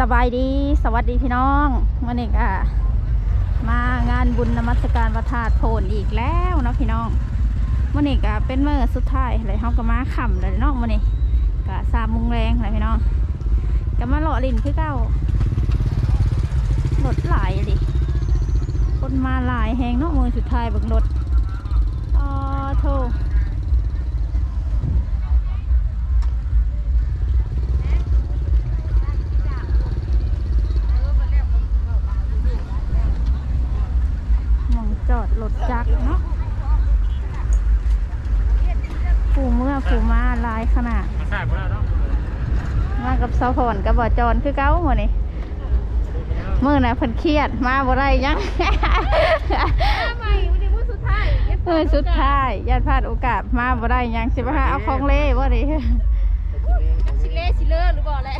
สบายดีสวัสดีพี่น้องวันนี้ก็มางานบุญนมัสการประทาตโพนอีกแล้วเนาะพี่น้องวันนี้ก็เป็นเมื่อสุดท้ายเลยเขาก็มาค่ำเลยเนาะวันนี้ก็สามโมงแรงเลยพี่น้องก็มาเลาะลินคือเก้ารถหลายอะดิคนมาหลายแหงเนาะมือสุดท้ายบิกรถอ๋อโท จอดรถจักรเนาะผูเมื่อผูมาหลายขนาดมันแซ่บบ่แล้วเนาะมากับสาวพรกับบ่อจอนคือเก้าหมดนี่มื่อน่ะเพิ่นเครียดมาบ่ได้ยังใหม่วันนี้มื้อสุดท้ายเออสุดท้ายญาติพลาดโอกาสมาบ่ได้ยังสิมาหาเอาของเล่บ่ดิสิเล่สิเลอหรือบ่แหละ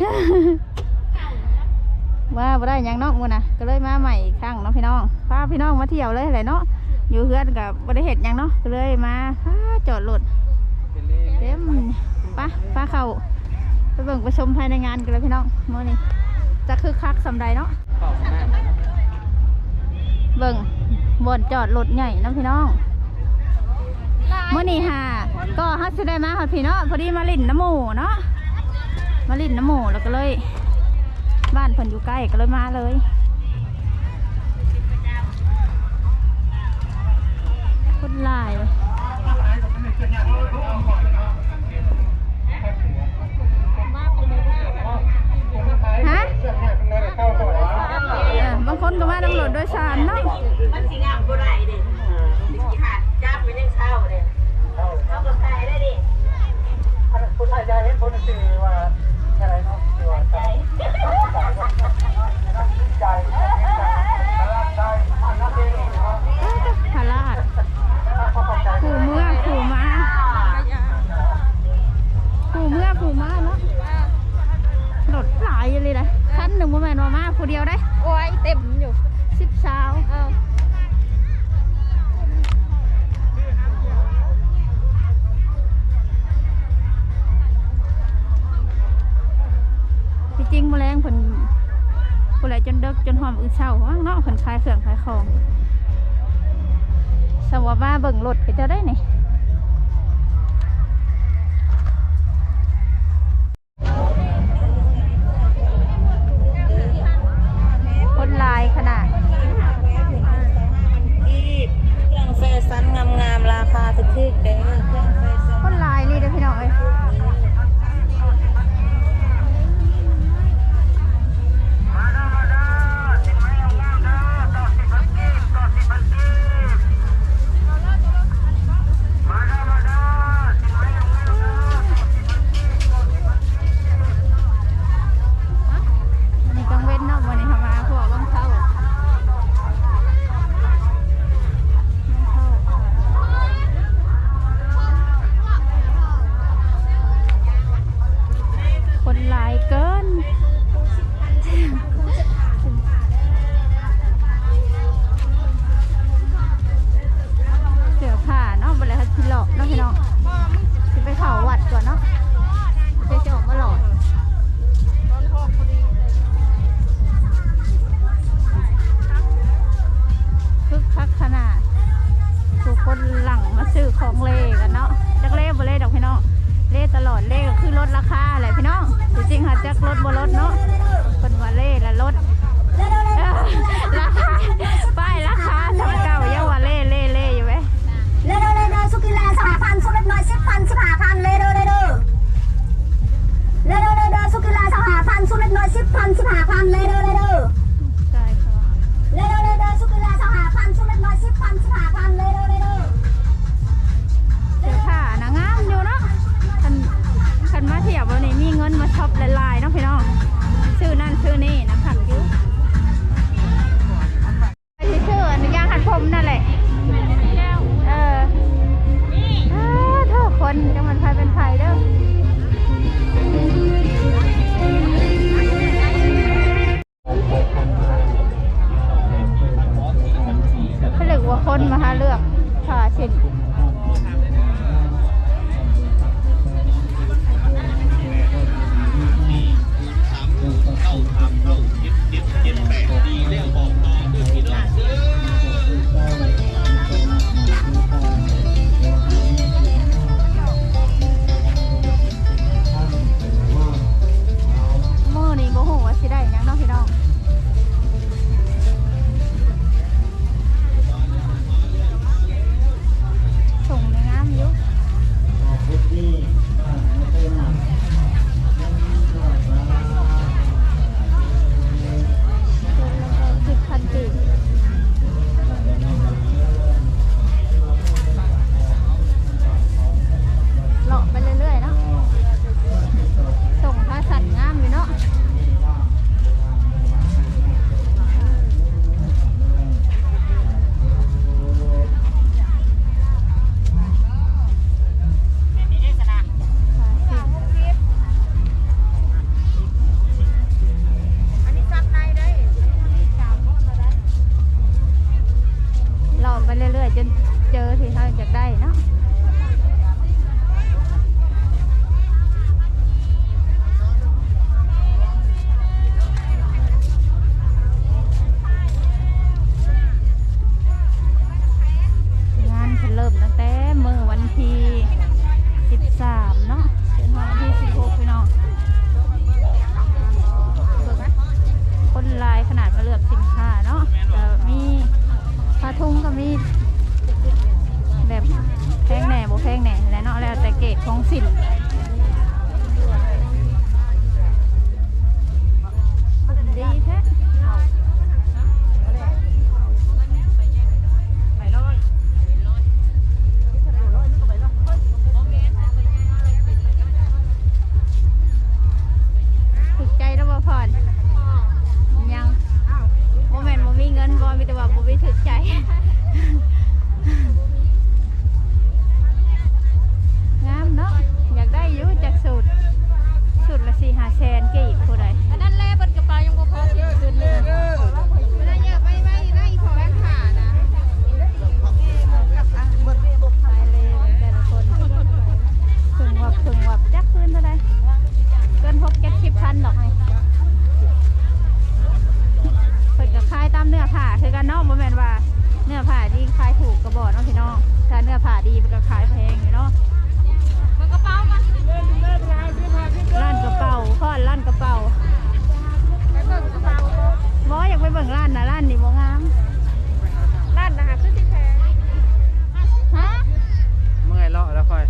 ว่าบ่ได้ยังเนาะมื้อน่ะก็เลยมาใหม่อีกครั้งเนาะพี่น้องพาพี่น้องมาเที่ยวเลยแหละเนาะอยู่เฮือนกับบ่ได้เฮ็ดยังเนาะก็เลยมาจอดรถเต็มปะป้าเขาไปเบิ่งไปชมภายในงานกันเลยพี่น้องเมื่อนี้จะคึกคักสำใดเนาะเบิ่งบนจอดรถใหญ่เนาะพี่น้องเมื่อนี้ค่ะก็ฮัสได้มาค่ะพี่เนาะพอดีมาลิ่นน้ำหมูเนาะมาลิ่นน้ำหมูแล้วก็เลย บ้านเพิ่นอยู่ใกล้ก็เลยมาเลยคนลายเลยฮะบางคนก็มาตำรวจโดยสารเนาะมันสิงามบ่ได้เด้หาดจับไปยังเช้าเด้เอาก็ขายได้ดิคุณอาจารย์เห็นคนสื่อว่า อะไรเนาะสื่อว่าใจใจใจมันน่าเป็นเนาะพาราดขู่เมื่อขู่มาขู่เมื่อขู่มาเนาะรถหลายเลยนะคันหนึ่งบ่แม่นว่ามาผู้เดียวได้ โอ้ยเต็มอยู่สิบสาว จริงแมลงเพิ่นผู้ใดจนเดิกจนหอมอือเศร้าว่างเนาะผลคลายเสื่องคลายของสวัสดีมาเบิ่งรถก็จะได้ไหน ผ้าคือกันเอาะบ่แม่นว่าเนื้อผ้าดีขายถูกกระบอกเนาะพี่น้องถ้าเนื้อผ้าดีมันก็ขายแพงอยู่เนาะกระเป๋ามาร้านกระเป๋าข้อนล้านกระเป๋าไปเบิ่งกระเป๋าบ่อยากไปเบิ่งล้านนะล้านนี่บ่งามล้านนะคะคืที่แพงฮะเมื่อยเลาะแล้วค่อย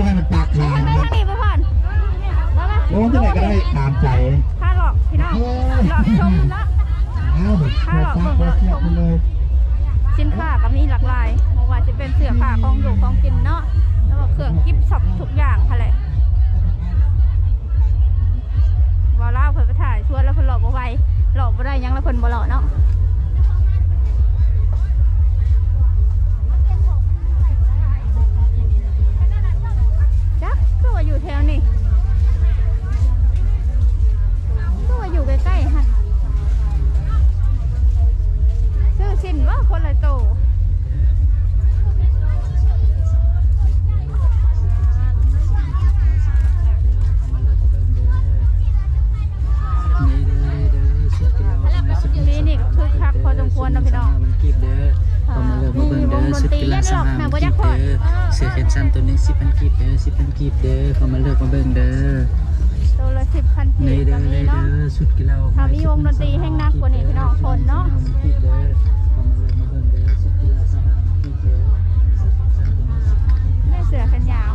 I'm gonna. งเด้อตัวละสิบพันกีในบเนมีเด้เนาะ อสุดกีฬาออกถ้มีวงดนตรีแห้งนักกว่านี้พี่น้องคนเนาะ แม่เสือแขนยาว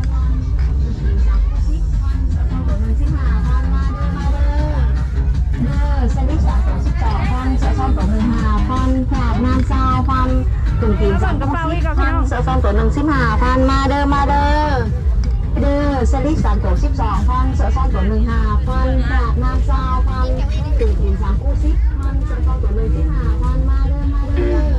ส่งกระเป๋าอีกเหรอพี่น้งส่งตัวหนึ่งสิบห้าพันมาเด้อมาเด้อ เดือสลิปสามตัวสิบสองพันเสอซ่นตัวหนึ่งห้าพันดาบน้ำเาพันตื่นกินสามคู่สิบพันเสอซ่นตัวหนึ่งที่ห้าพันมาเด้อมาเด้อ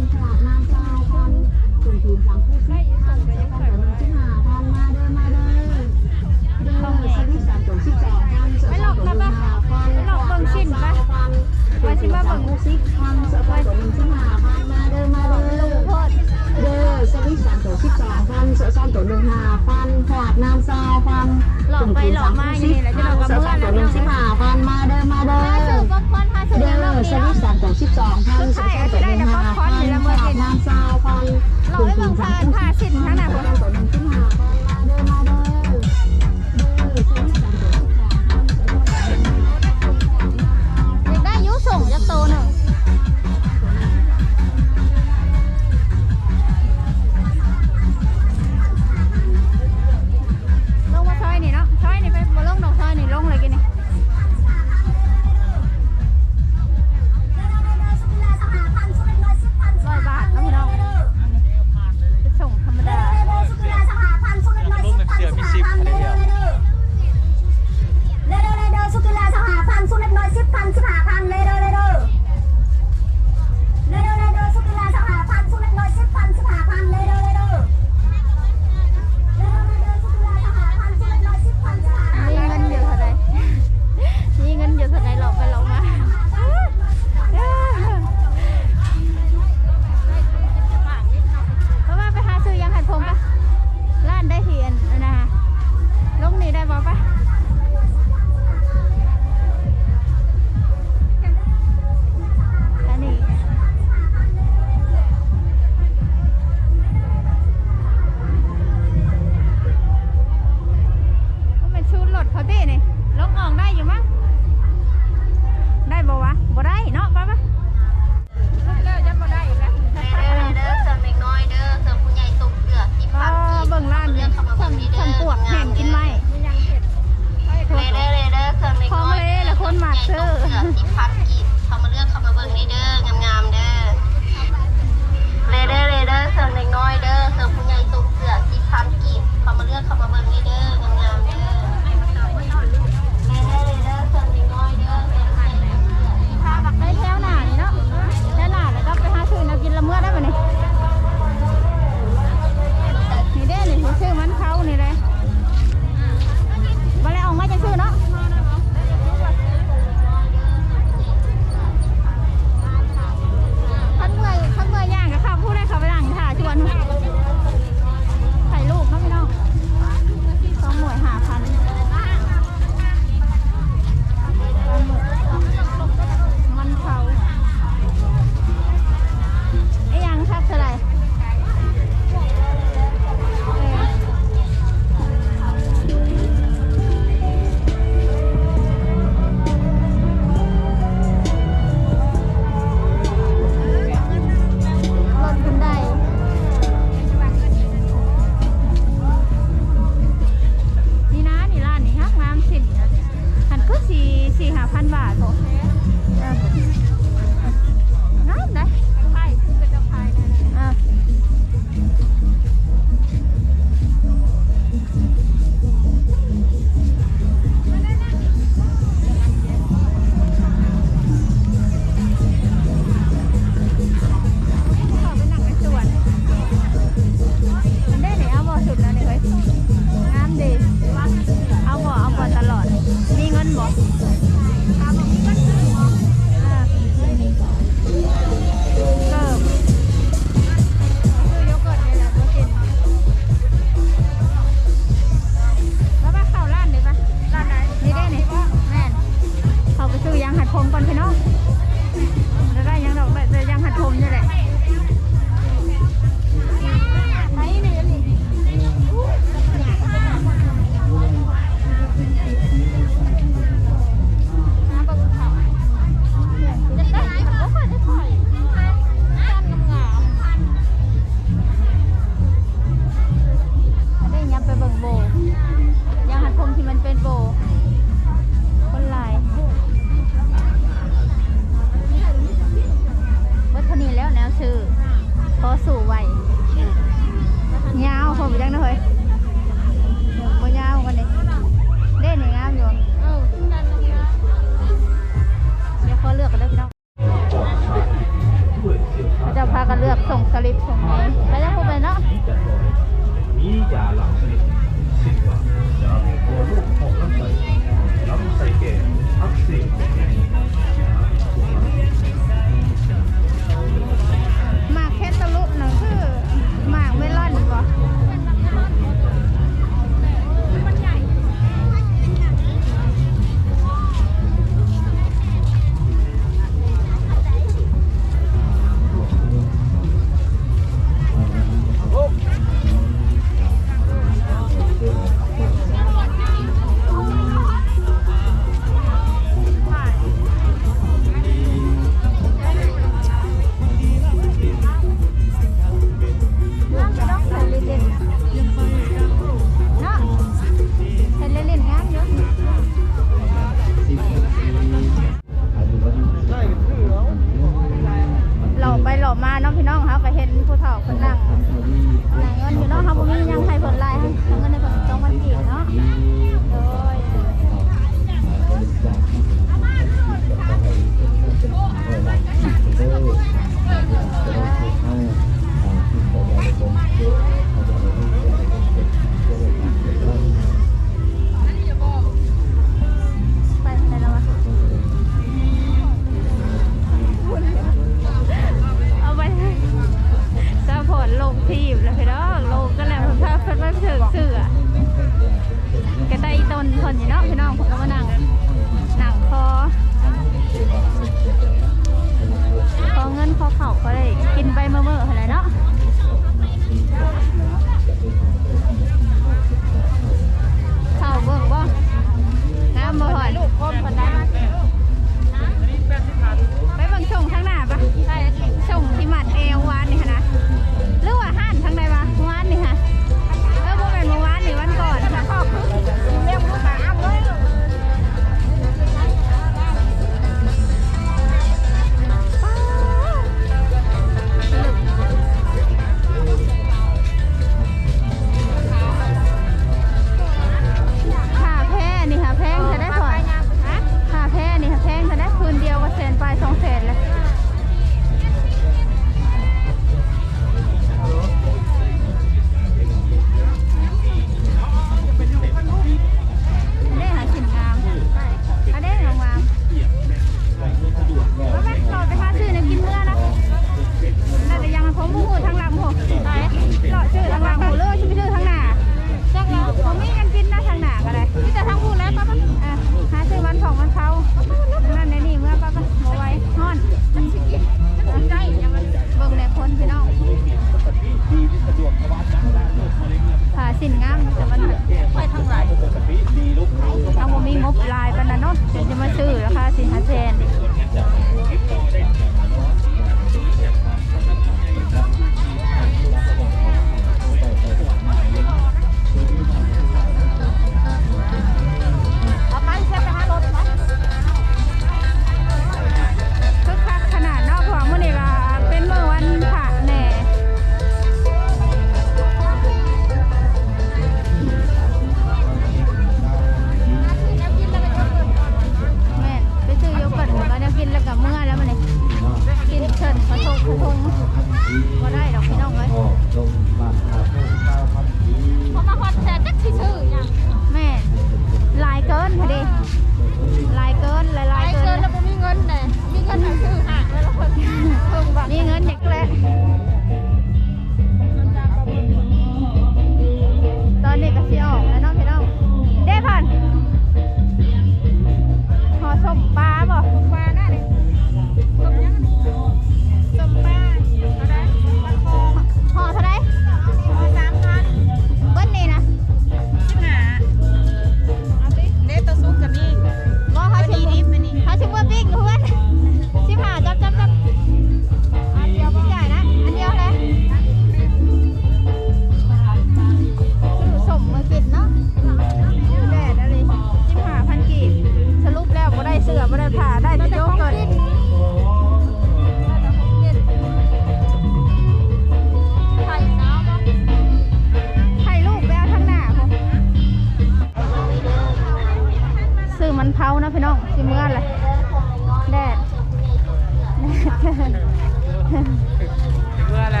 เพื่ออะไร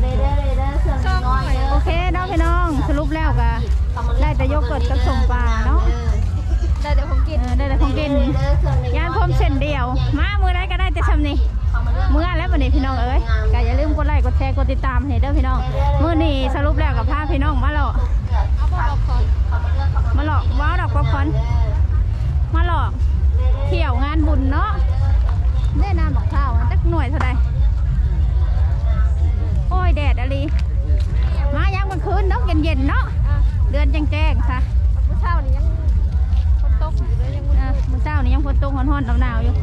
เลยได้เลยได้โอเคน้องพี่น้องสรุปแล้วก็ได้แต่ยกเกิดกับสมปลาเนาะได้แต่ของกินได้แต่ของกินยานพรมเช่นเดียว มามือไรก็ได้แต่ชำนี่เมื่อแล้ววันนี้พี่น้องเอ้ยก็อย่าลืมกดไลค์กดแชร์กดติดตามให้เด้อพี่น้องเมื่อนี้สรุปแล้วกับภาพพี่น้องมาหลอกมาหลอกว้าวดอกป๊อปคอนมาหลอกเที่ยวงานบุญเนาะ แน่นน้ำหมอกเท้าจักหน่วยเท่าใดโอ้ยแดดอะไรมายังมันคืนเนาะเย็นๆเนาะเดือนแจ้งๆค่ะมื้อเช้านี่ยังฝนตกอยู่เลยยังมื้อเช้านี่ยังฝนตกร้อนๆหนาวๆอยู่